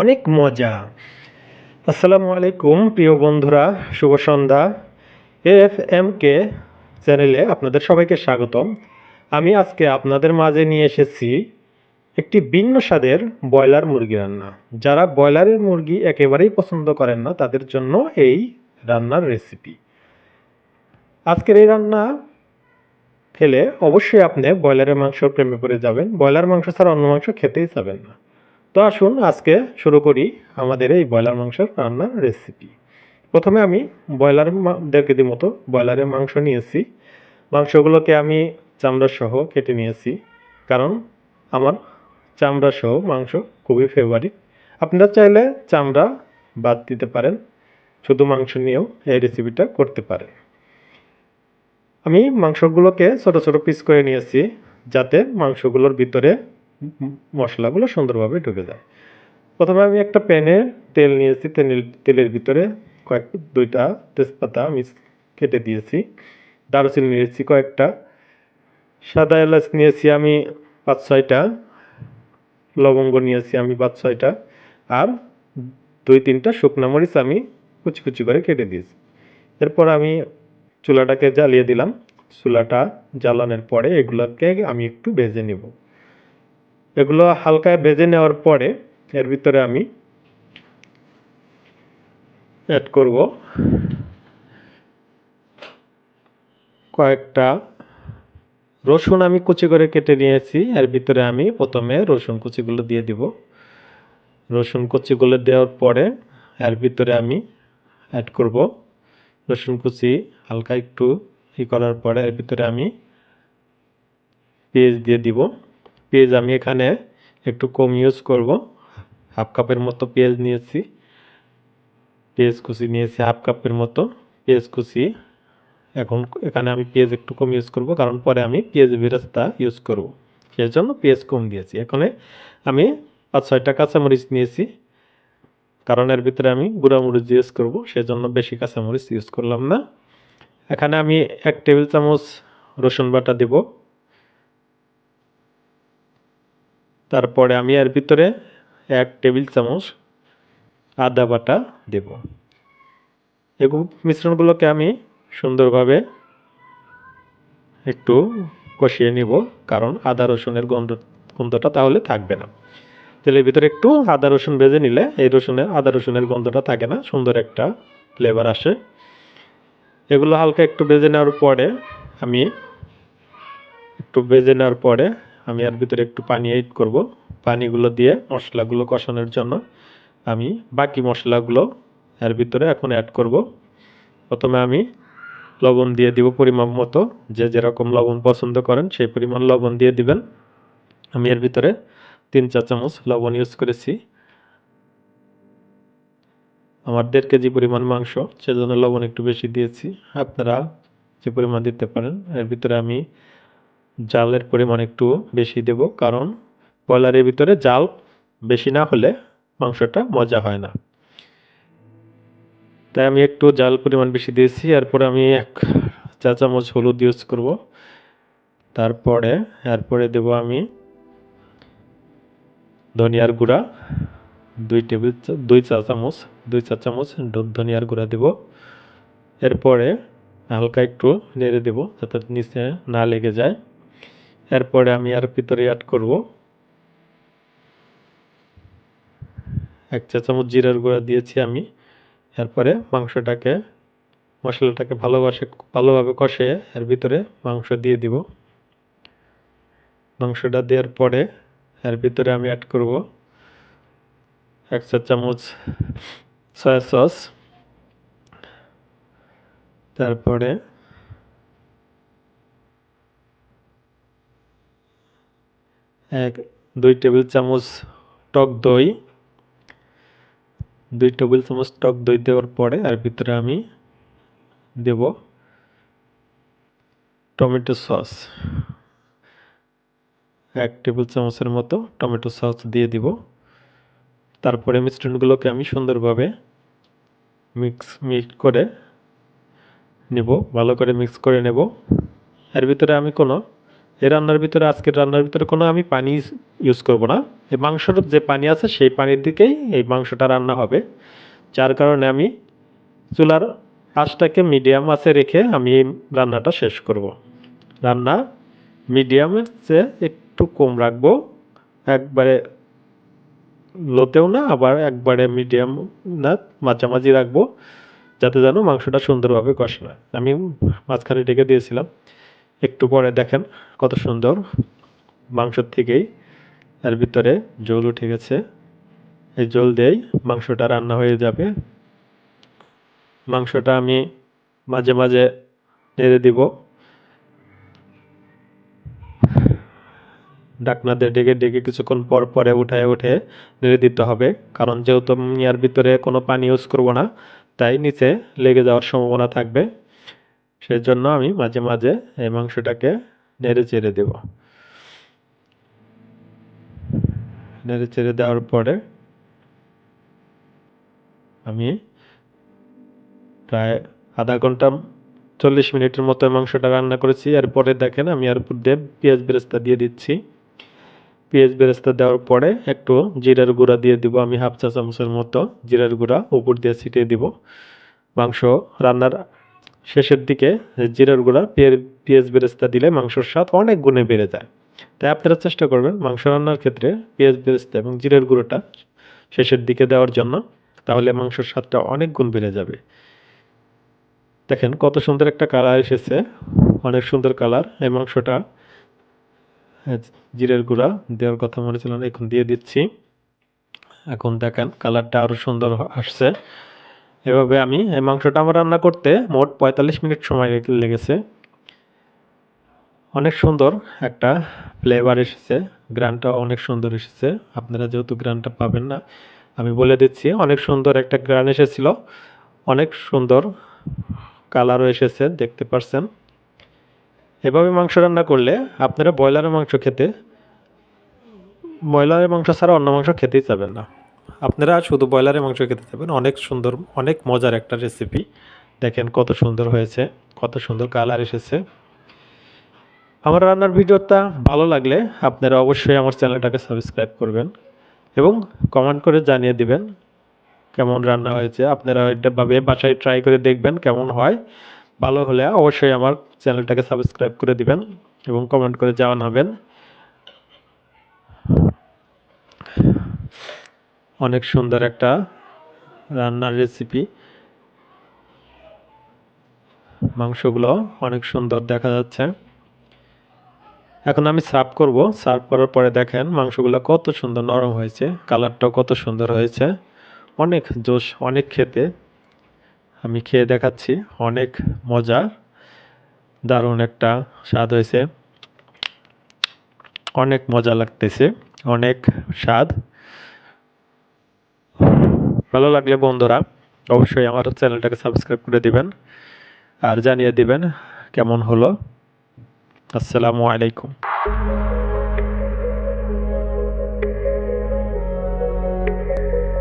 অনেক মজা। আসসালামু আলাইকুম, প্রিয় বন্ধুরা, শুভ সন্ধ্যা। এফ এম কে চ্যানেলে আপনাদের সবাইকে স্বাগতম। আমি আজকে আপনাদের মাঝে নিয়ে এসেছি একটি ভিন্ন স্বাদের ব্রয়লার মুরগি রান্না। যারা ব্রয়লারের মুরগি একেবারেই পছন্দ করেন না, তাদের জন্য এই রান্নার রেসিপি আজকের এই রান্না খেলে অবশ্যই আপনি ব্রয়লারের মাংস প্রেমে পড়ে যাবেন। ব্রয়লার মাংস ছাড়া অন্য মাংস খেতেই চাবেন না। তো আসুন আজকে শুরু করি আমাদের এই ব্রয়লার মাংসের রান্নার রেসিপি প্রথমে আমি ব্রয়লার দেড় কেজি মতো ব্রয়লারের মাংস নিয়েছি। মাংসগুলোকে আমি চামড়া সহ কেটে নিয়েছি, কারণ আমার চামড়া সহ মাংস খুবই ফেভারিট আপনারা চাইলে চামড়া বাদ দিতে পারেন, শুধু মাংস নিয়েও এই রেসিপিটা করতে পারেন। আমি মাংসগুলোকে ছোট ছোট পিস করে নিয়েছি, যাতে মাংসগুলোর ভিতরে মশলাগুলো সুন্দরভাবে ঢুকে যায়। প্রথমে আমি একটা প্যানে তেল নিয়েছি, তেলের তেলের ভিতরে কয়েক, দুইটা তেজপাতা আমি কেটে দিয়েছি। দারুচিনি নিয়েছি কয়েকটা। সাদা এলাচ নিয়েছি আমি পাঁচ, ছয়টা। লবঙ্গ নিয়েছি আমি পাঁচ, ছয়টা। আর দুই, তিনটা শুকনো মরিচ আমি কুচি কুচি করে কেটে দিয়েছি। এরপর আমি চুলাটাকে জ্বালিয়ে দিলাম। চুলাটা জ্বালানোর পরে এগুলোকে আমি একটু ভেজে নেব। এগুলো হালকা ভেজে নেওয়ার পরে এর ভিতরে আমি অ্যাড করব। কয়েকটা রসুন আমি কুচি করে কেটে নিয়েছি। এর ভিতরে আমি প্রথমে রসুন কুচিগুলো দিয়ে দিব। রসুন কুচিগুলো দেওয়ার পরে এর ভিতরে আমি অ্যাড করব। রসুন কুচি হালকা একটু ই করার পরে এর ভিতরে আমি পেঁয়াজ দিয়ে দিব। পেঁয়াজ আমি এখানে একটু কম ইউজ করব। হাফ কাপের মতো পেঁয়াজ নিয়েছি। পেঁয়াজ কুচি নিয়েছি, হাফ কাপের মতো পেঁয়াজ কুচি। এখন এখানে আমি পেঁয়াজ একটু কম ইউজ করব, কারণ পরে আমি পেঁয়াজ বেরেস্তা ইউজ করব। সেই জন্য পেঁয়াজ কম দিয়েছি। এখানে আমি পাঁচ, ছয়টা কাঁচামরিচ নিয়েছি। কারণ এর ভিতরে আমি গুঁড়ামরিচ ইউজ করব, সেজন্য বেশি কাঁচামরিচ ইউজ করলাম না। এখানে আমি এক টেবিল চামচ রসুন বাটা দেব। তারপরে আমি এর ভিতরে এক টেবিল চামচ আদা বাটা দেব। এগুলো মিশ্রণগুলোকে আমি সুন্দরভাবে একটু কষিয়ে নিব, কারণ আদা রসুনের গন্ধ, গন্ধটা তাহলে থাকবে না। তেলের ভিতরে একটু আদা রসুন ভেজে নিলে এই রসুনের, আদা রসুনের গন্ধটা থাকে না, সুন্দর একটা ফ্লেভার আসে। এগুলো হালকা একটু ভেজে নেওয়ার পরে আমি একটু ভেজে নেওয়ার পরে আমি এর ভিতরে একটু পানি এড করব। পানিগুলো দিয়ে মশলাগুলো কষানোর জন্য আমি বাকি মশলাগুলো এর ভিতরে এখন অ্যাড করব। প্রথমে আমি লবণ দিয়ে দিব পরিমাণ মতো। যে যেরকম লবণ পছন্দ করেন সেই পরিমাণ লবণ দিয়ে দিবেন। আমি এর ভিতরে তিন চা চামচ লবণ ইউজ করেছি। আমার দেড় কেজি পরিমাণ মাংস সেজন্য লবণ একটু বেশি দিয়েছি। আপনারা যে পরিমাণ দিতে পারেন এর ভিতরে আমি জালের পরিমাণ একটু বেশি দেব, কারণ ব্রয়লারের ভিতরে জাল বেশি না হলে মাংসটা মজা হয় না। তাই আমি একটু জাল পরিমাণ বেশি দিয়েছি, এরপরে আমি এক চা চামচ হলুদ ইউজ করব। তারপরে, এরপরে দেব আমি ধনিয়ার গুঁড়া, দুই টেবিল দুই চা চামচ, দুই চা চামচ ধনিয়ার গুঁড়া দেব। এরপরে হালকা একটু নেড়ে দেব যাতে নিচে না লেগে যায়। এরপরে আমি আর ভিতরে অ্যাড করব। এক চা চামচ জিরার গুঁড়া দিয়েছি আমি। এরপরে মাংসটাকে, মশলাটাকে ভালোবাসে, ভালোভাবে কষে এর ভিতরে মাংস দিয়ে দিব। মাংসটা দেওয়ার পরে এর ভিতরে আমি অ্যাড করব এক চা চামচ সয়া সস তারপরে এক, দুই টেবিল চামচ টক দই। দুই টেবিল চামচ টক দই দেওয়ার পরে আর ভিতরে আমি দেব টমেটো সস। এক টেবিল চামচের মতো টমেটো সস দিয়ে দিব। তারপরে মিশ্রণগুলোকে আমি সুন্দরভাবে মিক্স মিক্স করে নেব, ভালো করে মিক্স করে নেব। এর ভিতরে আমি কোনো এই রান্নার ভিতরে, আজকের রান্নার ভিতরে কোনো আমি পানি ইউজ করব না। এই মাংসর যে পানি আছে, সেই পানির দিকেই এই মাংসটা রান্না হবে। যার কারণে আমি চুলার আঁচটাকে মিডিয়াম আঁচে রেখে আমি রান্নাটা শেষ করব। রান্না মিডিয়ামের চেয়ে একটু কম রাখব। একবারে লোতেও না, আবার একবারে মিডিয়াম না, মাঝামাঝি রাখব, যাতে যেন মাংসটা সুন্দরভাবে কষে হয় আমি মাঝখানে ঢেকে দিয়েছিলাম। একটু পরে দেখেন কত সুন্দর মাংসর থেকেই এর ভিতরে জল উঠে গেছে। এই জল দিয়েই মাংসটা রান্না হয়ে যাবে। মাংসটা আমি মাঝে মাঝে নেড়ে দিব। দিয়ে ডেকে ডেকে কিছুক্ষণ পর পরে উঠায় উঠে নেড়ে দিতে হবে। কারণ যেহেতু আমি ইয়ার ভিতরে কোনো পানি ইউজ করব না, তাই নিচে লেগে যাওয়ার সম্ভাবনা থাকবে। সেই জন্য আমি মাঝে মাঝে এই মাংসটাকে নেড়ে চেড়ে দেব। নেড়ে চেড়ে দেওয়ার পরে আমি প্রায় আধা ঘণ্টা, চল্লিশ মিনিটের মতো মাংসটা রান্না করেছি। এরপরে দেখেন আমি এর উপর দিয়ে পেঁয়াজ বেরেস্তা দিয়ে দিচ্ছি। পেঁয়াজ বেরেস্তা দেওয়ার পরে একটু জিরার গুঁড়া দিয়ে দিব। আমি হাফ চা চামচের মতো জিরার গুঁড়া উপর দিয়ে ছিটিয়ে দিব। মাংস রান্নার শেষের দিকে জিরার গুঁড়া, পেঁয়াজ বেরেস্তা দিলে মাংসর স্বাদ অনেক গুণে বেড়ে যায়। তাই আপনারা চেষ্টা করবেন মাংস রান্নার ক্ষেত্রে পেঁয়াজ বেরেস্তা এবং জিরার গুঁড়োটা শেষের দিকে দেওয়ার জন্য, তাহলে মাংসর স্বাদটা অনেক গুণ বেড়ে যাবে। দেখেন কত সুন্দর একটা কালার এসেছে, অনেক সুন্দর কালার। এই মাংসটা জিরের গুঁড়া দেওয়ার কথা মনে ছিল এখন দিয়ে দিচ্ছি। এখন দেখেন কালারটা আরও সুন্দর আসছে। এভাবে আমি এই মাংসটা আমার রান্না করতে মোট পঁয়তাল্লিশ মিনিট সময় লেগেছে। অনেক সুন্দর একটা ফ্লেভার এসেছে। গ্রানটা অনেক সুন্দর এসেছে। আপনারা যেহেতু গ্রানটা পাবেন না, আমি বলে দিচ্ছি, অনেক সুন্দর একটা গ্রান এসেছিল। অনেক সুন্দর কালারও এসেছে, দেখতে পারছেন। এভাবে মাংস রান্না করলে আপনারা ব্রয়লারের মাংস খেতে ব্রয়লারের মাংস ছাড়া অন্য মাংস খেতেই চাবেন না। আপনারা শুধু ব্রয়লারের মাংস খেতে চাবেন অনেক সুন্দর, অনেক মজার একটা রেসিপি দেখেন কত সুন্দর হয়েছে, কত সুন্দর কালার এসেছে। আমার রান্নার ভিডিওটা ভালো লাগলে আপনারা অবশ্যই আমার চ্যানেলটাকে সাবস্ক্রাইব করবেন এবং কমেন্ট করে জানিয়ে দিবেন কেমন রান্না হয়েছে। আপনারা এটাভাবে বাসায় ট্রাই করে দেখবেন কেমন হয়। ভালো হলে অবশ্যই আমার চ্যানেলটাকে সাবস্ক্রাইব করে দিবেন এবং কমেন্ট করে জানাবেন। অনেক সুন্দর একটা রান্নার রেসিপি মাংসগুলো অনেক সুন্দর দেখা যাচ্ছে। এখন আমি সার্ভ করব। সার্ভ করার পরে দেখেন মাংসগুলো কত সুন্দর নরম হয়েছে কালারটাও কত সুন্দর হয়েছে। অনেক জোশ, অনেক খেতে। আমি খেয়ে দেখাচ্ছি, অনেক মজা দারুণ একটা স্বাদ হয়েছে। অনেক মজা লাগতেছে, অনেক স্বাদ। ভালো লাগলে বন্ধুরা অবশ্যই আমার চ্যানেলটাকে সাবস্ক্রাইব করে দিবেন আর জানিয়ে দিবেন কেমন হলো। আসসালামু আলাইকুম।